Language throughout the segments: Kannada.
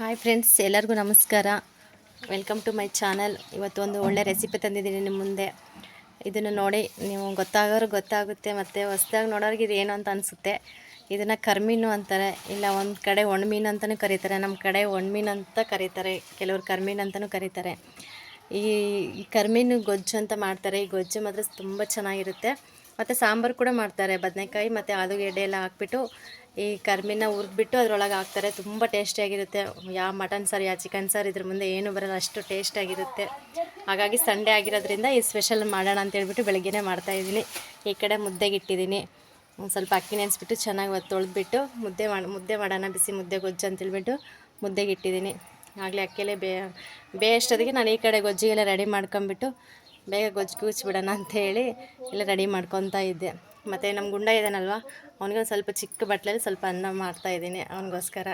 ಹಾಯ್ ಫ್ರೆಂಡ್ಸ್ ಎಲ್ಲರಿಗೂ ನಮಸ್ಕಾರ. ವೆಲ್ಕಮ್ ಟು ಮೈ ಚಾನಲ್ ಇವತ್ತೊಂದು ಒಳ್ಳೆ ರೆಸಿಪಿ ತಂದಿದ್ದೀನಿ ನಿಮ್ಮ ಮುಂದೆ. ಇದನ್ನು ನೋಡಿ, ನೀವು ಗೊತ್ತಾಗೋರು ಗೊತ್ತಾಗುತ್ತೆ, ಮತ್ತು ಹೊಸ್ದಾಗಿ ನೋಡೋರಿಗೆ ಇದು ಏನು ಅಂತ ಅನಿಸುತ್ತೆ. ಇದನ್ನು ಕರ್ಮೀನು ಅಂತಾರೆ. ಇಲ್ಲ, ಒಂದು ಕಡೆ ಒಣಮೀನು ಅಂತಲೂ ಕರೀತಾರೆ. ನಮ್ಮ ಕಡೆ ಒಣಮೀನು ಅಂತ ಕರೀತಾರೆ. ಕೆಲವರು ಕರ್ಮೀನು ಅಂತಲೂ ಕರೀತಾರೆ. ಈ ಈ ಕರ್ಮೀನು ಗೊಜ್ಜು ಅಂತ ಮಾಡ್ತಾರೆ. ಈ ಗೊಜ್ಜು ಮಾತ್ರ ತುಂಬ ಚೆನ್ನಾಗಿರುತ್ತೆ. ಮತ್ತು ಸಾಂಬಾರು ಕೂಡ ಮಾಡ್ತಾರೆ, ಬದನೆಕಾಯಿ ಮತ್ತು ಆಲೂಗೆಡ್ಡೆ ಎಲ್ಲ ಹಾಕ್ಬಿಟ್ಟು ಈ ಕರ್ಮಿನ ಹುರಿದ್ಬಿಟ್ಟು ಅದರೊಳಗೆ ಹಾಕ್ತಾರೆ. ತುಂಬ ಟೇಸ್ಟಿಯಾಗಿರುತ್ತೆ ಯಾವ ಮಟನ್ ಸಾರು ಯಾವ ಚಿಕನ್ ಸಾರು ಇದ್ರ ಮುಂದೆ ಏನು ಬರಲ್ಲ, ಅಷ್ಟು ಟೇಸ್ಟಾಗಿರುತ್ತೆ ಹಾಗಾಗಿ ಸಂಡೇ ಆಗಿರೋದ್ರಿಂದ ಈ ಸ್ಪೆಷಲ್ ಮಾಡೋಣ ಅಂತ ಹೇಳ್ಬಿಟ್ಟು ಬೆಳಗ್ಗೆನೇ ಮಾಡ್ತಾಯಿದ್ದೀನಿ ಈ ಕಡೆ ಮುದ್ದೆಗೆ ಇಟ್ಟಿದ್ದೀನಿ. ಒಂದು ಸ್ವಲ್ಪ ಅಕ್ಕಿ ನೆನೆಸ್ಬಿಟ್ಟು ಚೆನ್ನಾಗಿ ಅದು ತೊಳೆದ್ಬಿಟ್ಟು ಮುದ್ದೆ ಮಾಡಿ ಮುದ್ದೆ ಮಾಡೋಣ, ಬಿಸಿ ಮುದ್ದೆ ಗೊಜ್ಜು ಅಂತೇಳ್ಬಿಟ್ಟು ಮುದ್ದೆಗೆ ಇಟ್ಟಿದ್ದೀನಿ. ಆಗಲೇ ಅಕ್ಕಿಯಲ್ಲೇ ಬೇ ಬೇಯಷ್ಟೊತ್ತಿಗೆ ನಾನು ಈ ಕಡೆ ಗೊಜ್ಜಿಗೆಲ್ಲ ರೆಡಿ ಮಾಡ್ಕೊಂಬಿಟ್ಟು ಬೇಗ ಗೊಜ್ಜು ಕೂಚ್ಬಿಡೋಣ ಅಂತ ಹೇಳಿ ಎಲ್ಲ ರೆಡಿ ಮಾಡ್ಕೊತಾ ಇದ್ದೆ. ಮತ್ತು ನಮ್ಮ ಗುಂಡ ಇದ್ದಾನಲ್ವ ಅವ್ನಿಗೆ ಸ್ವಲ್ಪ ಚಿಕ್ಕ ಬಟ್ಲಲ್ಲಿ ಸ್ವಲ್ಪ ಅನ್ನ ಮಾಡ್ತಾಯಿದ್ದೀನಿ ಅವನಿಗೋಸ್ಕರ.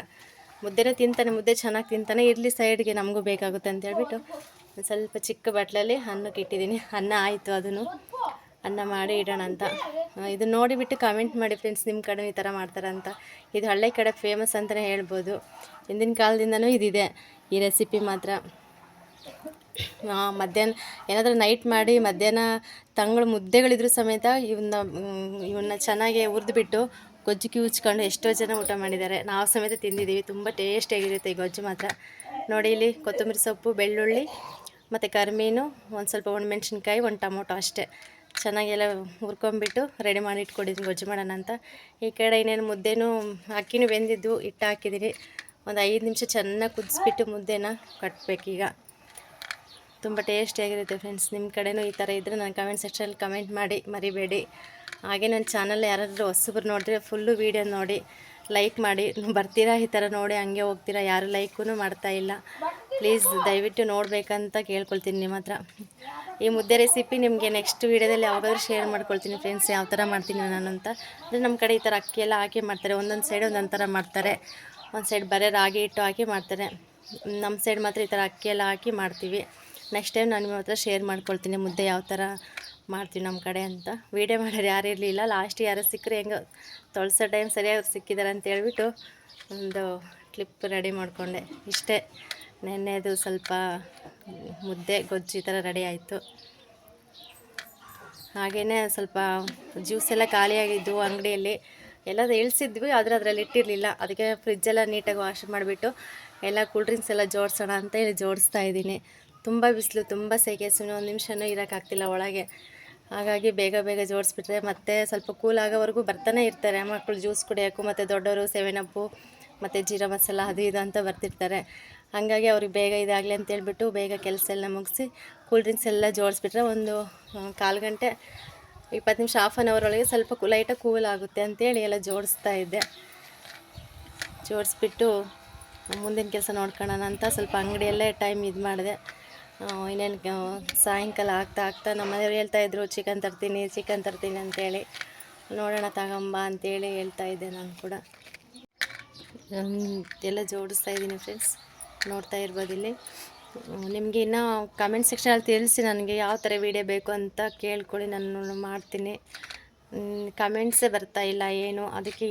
ಮುದ್ದೆನೇ ತಿಂತಾನೆ, ಮುದ್ದೆ ಚೆನ್ನಾಗಿ ತಿಂತಾನೆ, ಇರಲಿ ಸೈಡ್ಗೆ ನಮಗೂ ಬೇಕಾಗುತ್ತೆ ಅಂತ ಹೇಳ್ಬಿಟ್ಟು ಸ್ವಲ್ಪ ಚಿಕ್ಕ ಬಟ್ಲಲ್ಲಿ ಅನ್ನಕ್ಕೆ ಇಟ್ಟಿದ್ದೀನಿ. ಅನ್ನ ಆಯಿತು ಅದನ್ನು. ಅನ್ನ ಮಾಡಿ ಇಡೋಣ ಅಂತ. ಇದು ನೋಡಿಬಿಟ್ಟು ಕಮೆಂಟ್ ಮಾಡಿ ಫ್ರೆಂಡ್ಸ್ ನಿಮ್ಮ ಕಡೆ ಈ ಥರ ಮಾಡ್ತಾರಂತ ಇದು ಹಳ್ಳಿ ಕಡೆ ಫೇಮಸ್ ಅಂತಲೇ ಹೇಳ್ಬೋದು. ಹಿಂದಿನ ಕಾಲದಿಂದನೂ ಇದಿದೆ ಈ ರೆಸಿಪಿ ಮಾತ್ರ. ಮಧ್ಯಾಹ್ನ ಏನಾದರೂ ನೈಟ್ ಮಾಡಿ ಮಧ್ಯಾಹ್ನ ತಂಗಳು ಮುದ್ದೆಗಳಿದ್ರು ಸಮೇತ ಇವನ್ನ ಇವನ್ನ ಚೆನ್ನಾಗಿ ಹುರಿದ್ಬಿಟ್ಟು ಗೊಜ್ಜು ಕಿವುಚ್ಕೊಂಡು ಎಷ್ಟೋ ಜನ ಊಟ ಮಾಡಿದ್ದಾರೆ. ನಾವು ಸಮೇತ ತಿಂದಿದ್ದೀವಿ. ತುಂಬ ಟೇಸ್ಟಿಯಾಗಿರುತ್ತೆ ಈ ಗೊಜ್ಜು ಮಾತ್ರ. ನೋಡಿ ಇಲ್ಲಿ ಕೊತ್ತಂಬರಿ ಸೊಪ್ಪು, ಬೆಳ್ಳುಳ್ಳಿ ಮತ್ತು ಕರಿಮೀನು, ಒಂದು ಸ್ವಲ್ಪ ಒಣಮೆಣ್ಸಿನ್ಕಾಯಿ, ಒಂದು ಟೊಮೊಟೊ ಅಷ್ಟೇ. ಚೆನ್ನಾಗೆಲ್ಲ ಹುರ್ಕೊಂಬಿಟ್ಟು ರೆಡಿ ಮಾಡಿ ಇಟ್ಕೊಂಡಿದ್ದೀನಿ ಗೊಜ್ಜು ಮಾಡೋಣ ಅಂತ. ಈ ಕಡೆ ಇನ್ನೇನು ಮುದ್ದೆನೂ ಅಕ್ಕಿನೂ ಬೆಂದಿದ್ದು, ಹಿಟ್ಟು ಹಾಕಿದ್ದೀನಿ. ಒಂದು ಐದು ನಿಮಿಷ ಚೆನ್ನಾಗಿ ಕುದಿಸ್ಬಿಟ್ಟು ಮುದ್ದೆನ ಕಟ್ಟಬೇಕೀಗ ತುಂಬ ಟೇಸ್ಟಿಯಾಗಿರುತ್ತೆ ಫ್ರೆಂಡ್ಸ್. ನಿಮ್ಮ ಕಡೆನೂ ಈ ಥರ ಇದ್ದರೆ ನನ್ನ ಕಮೆಂಟ್ ಸೆಕ್ಷನಲ್ಲಿ ಕಮೆಂಟ್ ಮಾಡಿ, ಮರಿಬೇಡಿ. ಹಾಗೆ ನನ್ನ ಚಾನಲ್ ಯಾರಾದರೂ ಹೊಸಬ್ರು ನೋಡಿದ್ರೆ ಫುಲ್ಲು ವೀಡಿಯೋ ನೋಡಿ ಲೈಕ್ ಮಾಡಿ. ಬರ್ತೀರಾ ಈ ಥರ ನೋಡಿ, ಹಂಗೆ ಹೋಗ್ತೀರಾ, ಯಾರು ಲೈಕೂ ಮಾಡ್ತಾ ಇಲ್ಲ. ಪ್ಲೀಸ್ ದಯವಿಟ್ಟು ನೋಡಬೇಕಂತ ಕೇಳ್ಕೊಳ್ತೀನಿ ನಿಮ್ಮ ಹತ್ರ. ಈ ಮುದ್ದೆ ರೆಸಿಪಿ ನಿಮಗೆ ನೆಕ್ಸ್ಟ್ ವೀಡಿಯೋದಲ್ಲಿ ಯಾವಾಗಾದ್ರೂ ಶೇರ್ ಮಾಡ್ಕೊಳ್ತೀನಿ ಫ್ರೆಂಡ್ಸ್ ಯಾವ ಥರ ಮಾಡ್ತೀನಿ ನಾನು ಅಂತ. ಅಂದರೆ ನಮ್ಮ ಕಡೆ ಈ ಥರ ಅಕ್ಕಿ ಎಲ್ಲ ಹಾಕಿ ಮಾಡ್ತಾರೆ. ಒಂದೊಂದು ಸೈಡ್ ಒಂದೊಂದು ಥರ ಮಾಡ್ತಾರೆ. ಒಂದು ಸೈಡ್ ಬರೀ ರಾಗಿ ಹಿಟ್ಟು ಹಾಕಿ ಮಾಡ್ತಾರೆ. ನಮ್ಮ ಸೈಡ್ ಮಾತ್ರ ಈ ಥರ ಅಕ್ಕಿ ಎಲ್ಲ ಹಾಕಿ ಮಾಡ್ತೀವಿ. ನೆಕ್ಸ್ಟ್ ಟೈಮ್ ನಾನು ನಿಮ್ಮ ಹತ್ರ ಶೇರ್ ಮಾಡ್ಕೊಳ್ತೀನಿ ಮುದ್ದೆ ಯಾವ ಥರ ಮಾಡ್ತೀವಿ ನಮ್ಮ ಕಡೆ ಅಂತ. ವೀಡಿಯೋ ಮಾಡೋರು ಯಾರು ಇರಲಿಲ್ಲ. ಲಾಸ್ಟ್ ಯಾರು ಸಿಕ್ಕರೆ ಹೆಂಗೆ ತೊಳ್ಸೋ ಟೈಮ್ ಸರಿಯಾಗಿ ಸಿಕ್ಕಿದ್ದಾರೆ ಅಂತ ಹೇಳ್ಬಿಟ್ಟು ಒಂದು ಕ್ಲಿಪ್ ರೆಡಿ ಮಾಡಿಕೊಂಡೆ. ಇಷ್ಟೇ. ನೆನ್ನೆದು ಸ್ವಲ್ಪ ಮುದ್ದೆ ಗೊಜ್ಜು ಈ ಥರ ರೆಡಿ ಆಯಿತು. ಹಾಗೆಯೇ ಸ್ವಲ್ಪ ಜ್ಯೂಸ್ ಎಲ್ಲ ಖಾಲಿಯಾಗಿದ್ದು ಅಂಗಡಿಯಲ್ಲಿ. ಎಲ್ಲ ಇಳಿಸಿದ್ವಿ ಆದರೆ ಅದರಲ್ಲಿ ಇಟ್ಟಿರಲಿಲ್ಲ. ಅದಕ್ಕೆ ಫ್ರಿಜ್ಜೆಲ್ಲ ನೀಟಾಗಿ ವಾಶ್ ಮಾಡಿಬಿಟ್ಟು ಎಲ್ಲ ಕೂಲ್ ಡ್ರಿಂಕ್ಸ್ ಎಲ್ಲ ಜೋಡಿಸೋಣ ಅಂತ ಹೇಳಿ ಜೋಡಿಸ್ತಾ ಇದ್ದೀನಿ. ತುಂಬ ಬಿಸಿಲು, ತುಂಬ ಸೆಕೆ ಸುಮ್ಮನೆ ಒಂದು ನಿಮಿಷನೂ ಇರೋಕ್ಕಾಗ್ತಿಲ್ಲ ಒಳಗೆ. ಹಾಗಾಗಿ ಬೇಗ ಬೇಗ ಜೋಡಿಸ್ಬಿಟ್ರೆ ಮತ್ತೆ ಸ್ವಲ್ಪ ಕೂಲ್ ಆಗೋವರೆಗೂ ಬರ್ತಾನೆ ಇರ್ತಾರೆ. ಮಕ್ಕಳು ಜ್ಯೂಸ್ ಕುಡಿಯೋಕ್ಕೂ ಮತ್ತು ದೊಡ್ಡವರು ಸೆವೆನ್ ಅಪ್ಪು ಮತ್ತು ಜೀರಾ ಮಸಾಲ ಅದು ಇದು ಅಂತ ಬರ್ತಿರ್ತಾರೆ. ಹಾಗಾಗಿ ಅವ್ರಿಗೆ ಬೇಗ ಇದಾಗಲಿ ಅಂತ ಹೇಳ್ಬಿಟ್ಟು ಬೇಗ ಕೆಲಸ ಎಲ್ಲ ಮುಗಿಸಿ ಕೂಲ್ ಡ್ರಿಂಕ್ಸ್ ಎಲ್ಲ ಜೋಡಿಸ್ಬಿಟ್ರೆ ಒಂದು ಕಾಲು ಗಂಟೆ, ಇಪ್ಪತ್ತು ನಿಮಿಷ ಹಾಫ್ ಆನ್ ಅವರ್ ಒಳಗೆ ಸ್ವಲ್ಪ ಲೈಟಾಗಿ ಕೂಲ್ ಆಗುತ್ತೆ ಅಂತೇಳಿ ಎಲ್ಲ ಜೋಡಿಸ್ತಾ ಇದ್ದೆ. ಜೋಡಿಸ್ಬಿಟ್ಟು ಮುಂದಿನ ಕೆಲಸ ನೋಡ್ಕೊಳ್ಳೋಣ ಅಂತ ಸ್ವಲ್ಪ ಅಂಗಡಿಯಲ್ಲೇ ಟೈಮ್ ಇದು ಮಾಡಿದೆ. ಇನ್ನೇನು ಸಾಯಂಕಾಲ ಆಗ್ತಾ ಆಗ್ತಾ ನಮ್ಮ ಮನೆಯವ್ರು ಹೇಳ್ತಾಯಿದ್ರು ಚಿಕನ್ ತರ್ತೀನಿ ಚಿಕನ್ ತರ್ತೀನಿ ಅಂತೇಳಿ. ನೋಡೋಣ, ತಗೊಂಬ ಅಂತೇಳಿ ಹೇಳ್ತಾ ಇದ್ದೆ ನಾನು ಕೂಡ. ಎಲ್ಲ ಜೋಡಿಸ್ತಾ ಇದ್ದೀನಿ ಫ್ರೆಂಡ್ಸ್ ನೋಡ್ತಾ ಇರ್ಬೋದು ಇಲ್ಲಿ. ನಿಮಗೆ ಇನ್ನೂ ಕಮೆಂಟ್ ಸೆಕ್ಷನಲ್ಲಿ ತಿಳಿಸಿ ನನಗೆ ಯಾವ ಥರ ವೀಡಿಯೋ ಬೇಕು ಅಂತ ಕೇಳ್ಕೊಳ್ಳಿ, ನಾನು ಮಾಡ್ತೀನಿ. ಕಮೆಂಟ್ಸೇ ಬರ್ತಾ ಇಲ್ಲ, ಏನು, ಅದಕ್ಕೆ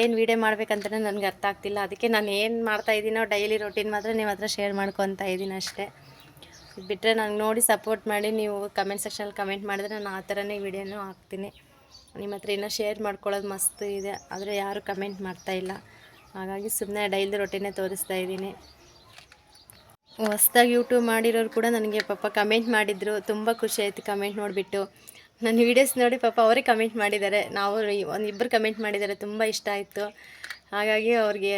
ಏನು ವೀಡಿಯೋ ಮಾಡಬೇಕಂತಲೇ ನನಗೆ ಅರ್ಥ ಆಗ್ತಿಲ್ಲ. ಅದಕ್ಕೆ ನಾನು ಏನು ಮಾಡ್ತಾ ಇದ್ದೀನೋ ಡೈಲಿ ರೊಟೀನ್ ಮಾತ್ರ ನಿಮ್ಮ ಹತ್ರ ಶೇರ್ ಮಾಡ್ಕೊತಾ ಇದ್ದೀನಿ ಅಷ್ಟೇ. ಬಿಟ್ಟರೆ ನನಗೆ ನೋಡಿ ಸಪೋರ್ಟ್ ಮಾಡಿ ನೀವು ಕಮೆಂಟ್ ಸೆಕ್ಷನಲ್ಲಿ ಕಮೆಂಟ್ ಮಾಡಿದ್ರೆ ನಾನು ಆ ಥರನೇ ವಿಡಿಯೋನೂ ಹಾಕ್ತೀನಿ. ನಿಮ್ಮ ಹತ್ರ ಇನ್ನೂ ಶೇರ್ ಮಾಡ್ಕೊಳ್ಳೋದು ಮಸ್ತ್ ಇದೆ. ಆದರೆ ಯಾರೂ ಕಮೆಂಟ್ ಮಾಡ್ತಾ ಇಲ್ಲ. ಹಾಗಾಗಿ ಸುಮ್ಮನೆ ಡೈಲಿ ರೊಟ್ಟಿನೇ ತೋರಿಸ್ತಾ ಇದ್ದೀನಿ. ಹೊಸ್ದಾಗಿ ಯೂಟ್ಯೂಬ್ ಮಾಡಿರೋರು ಕೂಡ ನನಗೆ ಪಾಪ ಕಮೆಂಟ್ ಮಾಡಿದರು. ತುಂಬ ಖುಷಿ ಆಯಿತು ಕಮೆಂಟ್ ನೋಡಿಬಿಟ್ಟು. ನನ್ನ ವೀಡಿಯೋಸ್ ನೋಡಿ ಪಾಪ ಅವರೇ ಕಮೆಂಟ್ ಮಾಡಿದ್ದಾರೆ. ನಾವು ಒಂದು ಇಬ್ಬರು ಕಮೆಂಟ್ ಮಾಡಿದ್ದಾರೆ. ತುಂಬ ಇಷ್ಟ ಆಯಿತು. ಹಾಗಾಗಿ ಅವ್ರಿಗೆ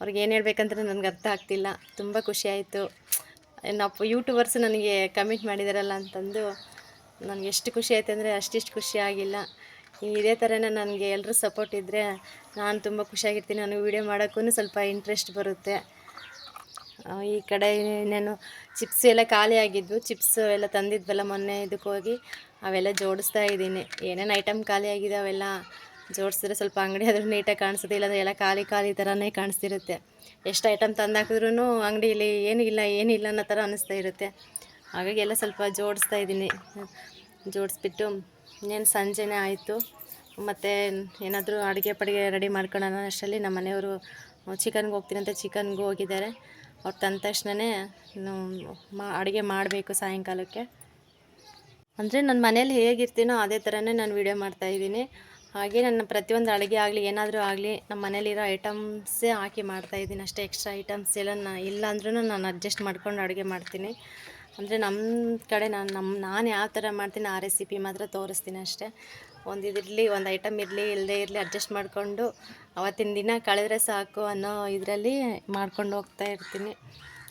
ಅವ್ರಿಗೆ ಏನು ಹೇಳ್ಬೇಕಂತ ನನಗೆ ಅರ್ಥ ಆಗ್ತಿಲ್ಲ. ತುಂಬ ಖುಷಿ ಆಯಿತು. ನಾವು ಯೂಟ್ಯೂಬರ್ಸ್ ನನಗೆ ಕಮೆಂಟ್ ಮಾಡಿದಾರಲ್ಲ ಅಂತಂದು ನನಗೆ ಎಷ್ಟು ಖುಷಿ ಆಯ್ತು ಅಂದರೆ ಅಷ್ಟಿಷ್ಟು ಖುಷಿ ಆಗಿಲ್ಲ. ಇದೇ ಥರನೇ ನನಗೆ ಎಲ್ಲರೂ ಸಪೋರ್ಟ್ ಇದ್ದರೆ ನಾನು ತುಂಬ ಖುಷಿಯಾಗಿರ್ತೀನಿ ನನಗೆ ವೀಡಿಯೋ ಮಾಡೋಕ್ಕೂ ಸ್ವಲ್ಪ ಇಂಟ್ರೆಸ್ಟ್ ಬರುತ್ತೆ. ಈ ಕಡೆ ಇನ್ನೇನು ಚಿಪ್ಸ್ ಎಲ್ಲ ಖಾಲಿ ಆಗಿದ್ವು. ಚಿಪ್ಸ್ ಎಲ್ಲ ತಂದಿದ್ವಲ್ಲ ಮೊನ್ನೆ ಇದಕ್ಕೆ ಹೋಗಿ. ಅವೆಲ್ಲ ಜೋಡಿಸ್ತಾ ಇದ್ದೀನಿ. ಏನೇನು ಐಟಮ್ ಖಾಲಿ ಆಗಿದೆ ಅವೆಲ್ಲ ಜೋಡಿಸಿದ್ರೆ ಸ್ವಲ್ಪ ಅಂಗಡಿ ಆದರೂ ನೀಟಾಗಿ ಕಾಣಿಸುತ್ತೆ, ಇಲ್ಲಾಂದರೆ ಎಲ್ಲ ಖಾಲಿ ಖಾಲಿ ಥರನೇ ಕಾಣಿಸ್ತಿರುತ್ತೆ. ಎಷ್ಟು ಐಟಮ್ ತಂದಾಕಿದ್ರೂ ಅಂಗಡಿಯಲ್ಲಿ ಏನೂ ಇಲ್ಲ ಏನಿಲ್ಲ ಅನ್ನೋ ಥರ ಅನ್ನಿಸ್ತಾ ಇರುತ್ತೆ. ಹಾಗಾಗಿ ಎಲ್ಲ ಸ್ವಲ್ಪ ಜೋಡಿಸ್ತಾ ಇದ್ದೀನಿ. ಜೋಡಿಸ್ಬಿಟ್ಟು ಇನ್ನೇನು ಸಂಜೆನೇ ಆಯಿತು. ಮತ್ತು ಏನಾದರೂ ಅಡುಗೆ ಪಡುಗೆ ರೆಡಿ ಮಾಡ್ಕೊಳ್ಳೋಣ ಅಷ್ಟರಲ್ಲಿ ನಮ್ಮ ಮನೆಯವರು ಚಿಕನ್ಗೆ ಹೋಗ್ತೀನಿ ಅಂತ ಚಿಕನ್ಗೆ ಹೋಗಿದ್ದಾರೆ. ಅವ್ರು ತಂದ ತಕ್ಷಣವೇ ಮಾ, ಅಡುಗೆ ಮಾಡಬೇಕು ಸಾಯಂಕಾಲಕ್ಕೆ. ಅಂದರೆ ನನ್ನ ಮನೇಲಿ ಹೇಗಿರ್ತೀನೋ ಅದೇ ಥರನೇ ನಾನು ವೀಡಿಯೋ ಮಾಡ್ತಾಯಿದ್ದೀನಿ ಹಾಗೆ ನನ್ನ ಪ್ರತಿಯೊಂದು ಅಡುಗೆ ಆಗಲಿ, ಏನಾದರೂ ಆಗಲಿ, ನಮ್ಮ ಮನೇಲಿರೋ ಐಟಮ್ಸೇ ಹಾಕಿ ಮಾಡ್ತಾಯಿದ್ದೀನಿ ಅಷ್ಟೇ ಎಕ್ಸ್ಟ್ರಾ ಐಟಮ್ಸ್ ಎಲ್ಲ ನಾನು ಇಲ್ಲ ಅಂದ್ರೂ ನಾನು ಅಡ್ಜಸ್ಟ್ ಮಾಡ್ಕೊಂಡು ಅಡುಗೆ ಮಾಡ್ತೀನಿ. ಅಂದರೆ ನಮ್ಮ ಕಡೆ ನಾನು ನಮ್ಮ ನಾನು ಯಾವ ಥರ ಮಾಡ್ತೀನಿ, ಆ ರೆಸಿಪಿ ಮಾತ್ರ ತೋರಿಸ್ತೀನಿ ಅಷ್ಟೇ. ಒಂದು ಇದಿರಲಿ, ಒಂದು ಐಟಮ್ ಇರಲಿ ಇಲ್ಲದೇ ಇರಲಿ ಅಡ್ಜಸ್ಟ್ ಮಾಡಿಕೊಂಡು ಅವತ್ತಿನ ದಿನ ಕಳೆದ್ರೆ ಸಾಕು ಅನ್ನೋ ಇದರಲ್ಲಿ ಮಾಡ್ಕೊಂಡು ಹೋಗ್ತಾ ಇರ್ತೀನಿ.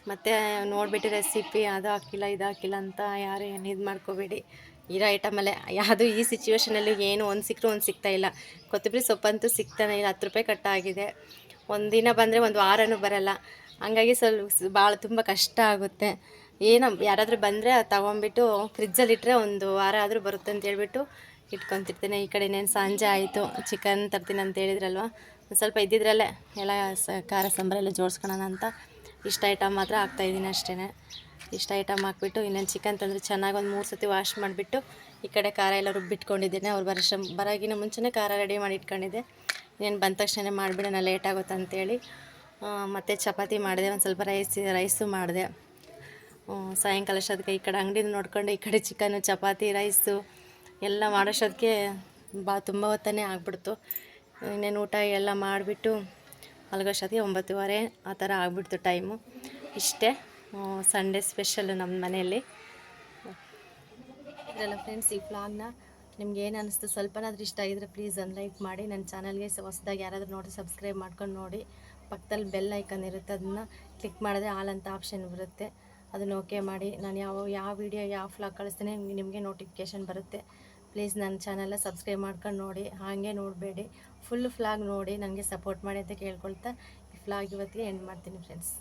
ಮತ್ತು ನೋಡಿಬಿಟ್ಟು ರೆಸಿಪಿ ಅದು ಹಾಕಿಲ್ಲ, ಇದು ಹಾಕಿಲ್ಲ ಅಂತ ಯಾರು ಏನು ಇದು ಮಾಡ್ಕೋಬೇಡಿ. ಇರೋ ಐಟಮಲ್ಲೇ ಯಾವುದು ಈ ಸಿಚುವೇಷನಲ್ಲಿ ಏನು ಒಂದು ಸಿಕ್ಕರೂ ಒಂದು ಸಿಗ್ತಾ ಇಲ್ಲ. ಕೊತ್ತಂಬರಿ ಸೊಪ್ಪಂತೂ ಸಿಗ್ತಾನೆ ಇಲ್ಲ. ಹತ್ತು ರೂಪಾಯಿ ಕಟ್ಟಾಗಿದೆ. ಒಂದು ದಿನ ಬಂದರೆ ಒಂದು ವಾರನೂ ಬರಲ್ಲ. ಹಂಗಾಗಿ ಸ್ವಲ್ಪ ಭಾಳ ತುಂಬ ಕಷ್ಟ ಆಗುತ್ತೆ. ಏನು ಯಾರಾದರೂ ಬಂದರೆ ಅದು ತಗೊಂಬಿಟ್ಟು ಫ್ರಿಜ್ಜಲ್ಲಿ ಇಟ್ಟರೆ ಒಂದು ವಾರ ಆದರೂ ಬರುತ್ತೆ ಅಂತ ಹೇಳ್ಬಿಟ್ಟು ಇಟ್ಕೊತಿರ್ತೀನಿ. ಈ ಕಡೆ ಇನ್ನೇನು ಸಂಜೆ ಆಯಿತು. ಚಿಕನ್ ತರ್ತೀನಿ ಅಂತ ಹೇಳಿದ್ರಲ್ವ? ಸ್ವಲ್ಪ ಇದ್ದಿದ್ರಲ್ಲೇ. ಎಲ್ಲ ಸ, ಖಾರ, ಸಾಂಬಾರೆಲ್ಲ ಜೋಡಿಸ್ಕೊಳ್ಳೋಣ ಅಂತ. ಇಷ್ಟ ಐಟಮ್ ಮಾತ್ರ ಹಾಕ್ತಾಯಿದ್ದೀನಿ ಅಷ್ಟೇ ಇಷ್ಟು ಐಟಮ್ ಹಾಕ್ಬಿಟ್ಟು ಇನ್ನೊಂದು ಚಿಕನ್ ತಂದರೆ ಚೆನ್ನಾಗಿ ಒಂದು ಮೂರು ಸತಿ ವಾಶ್ ಮಾಡಿಬಿಟ್ಟು ಈ ಕಡೆ ಖಾರ ಎಲ್ಲ ರುಬ್ಬಿಟ್ಕೊಂಡಿದ್ದೇನೆ. ಅವ್ರು ಬರೋಷ್ ಬರೋಗಿನ ಮುಂಚೆನೇ ಖಾರ ರೆಡಿ ಮಾಡಿ ಇಟ್ಕೊಂಡಿದ್ದೆ ಇನ್ನೇನು ಬಂದ ತಕ್ಷಣ ಮಾಡಿಬಿಡೋಣ ಲೇಟ್ ಆಗುತ್ತೆ ಅಂತೇಳಿ. ಮತ್ತು ಚಪಾತಿ ಮಾಡಿದೆ, ಒಂದು ಸ್ವಲ್ಪ ರೈಸ್, ರೈಸು ಮಾಡಿದೆ. ಸಾಯಂಕಾಲ ಅಷ್ಟೊತ್ತಿಗೆ ಈ ಕಡೆ ಅಂಗಡಿನ ನೋಡ್ಕೊಂಡು ಈ ಕಡೆ ಚಿಕನ್ನು ಚಪಾತಿ, ರೈಸು ಎಲ್ಲ ಮಾಡೋಷ್ಟೊತ್ತಿಗೆ ಬಾ, ತುಂಬ ಹೊತ್ತನೇ ಆಗ್ಬಿಡ್ತು. ಇನ್ನೇನು ಊಟ ಎಲ್ಲ ಮಾಡಿಬಿಟ್ಟು ಮಲಗೋಷ್ಟೊತ್ತಿಗೆ ಒಂಬತ್ತುವರೆ ಆ ಥರ ಆಗ್ಬಿಡ್ತು ಟೈಮು ಇಷ್ಟೇ. ಸಂಡೇ ಸ್ಪೆಷಲ್ ನಮ್ಮ ಮನೆಯಲ್ಲಿ. ಇದೆಲ್ಲ ಫ್ರೆಂಡ್ಸ್ ಈ ಫ್ಲಾಗ್ನ ನಿಮ್ಗೆ ಏನು ಅನಿಸ್ತು? ಸ್ವಲ್ಪನಾದ್ರೂ ಇಷ್ಟ ಆಗಿದ್ರೆ ಪ್ಲೀಸ್ ಒಂದು ಲೈಕ್ ಮಾಡಿ. ನನ್ನ ಚಾನಲ್ಗೆ ಹೊಸ್ದಾಗಿ ಯಾರಾದರೂ ನೋಡಿ ಸಬ್ಸ್ಕ್ರೈಬ್ ಮಾಡ್ಕೊಂಡು ನೋಡಿ. ಪಕ್ಕದಲ್ಲಿ ಬೆಲ್ ಐಕನ್ ಇರುತ್ತೆ ಅದನ್ನು ಕ್ಲಿಕ್ ಮಾಡಿದ್ರೆ ಆಲ್ ಅಂತ ಆಪ್ಷನ್ ಬರುತ್ತೆ. ಅದನ್ನು ಓಕೆ ಮಾಡಿ. ನಾನು ಯಾವ ಯಾವ ವಿಡಿಯೋ ಯಾವ ಫ್ಲಾಗ್ ಕಳಿಸ್ತೀನಿ, ನಿಮಗೆ ನೋಟಿಫಿಕೇಷನ್ ಬರುತ್ತೆ. ಪ್ಲೀಸ್ ನನ್ನ ಚಾನಲ್ನ ಸಬ್ಸ್ಕ್ರೈಬ್ ಮಾಡ್ಕೊಂಡು ನೋಡಿ. ಹಾಗೆ ನೋಡಬೇಡಿ. ಫುಲ್ ಫ್ಲಾಗ್ ನೋಡಿ. ನನಗೆ ಸಪೋರ್ಟ್ ಮಾಡಿ ಅಂತ ಕೇಳ್ಕೊಳ್ತಾ ಈ ಫ್ಲಾಗ್ ಇವತ್ತಿಗೆ ಎಂಡ್ ಮಾಡ್ತೀನಿ ಫ್ರೆಂಡ್ಸ್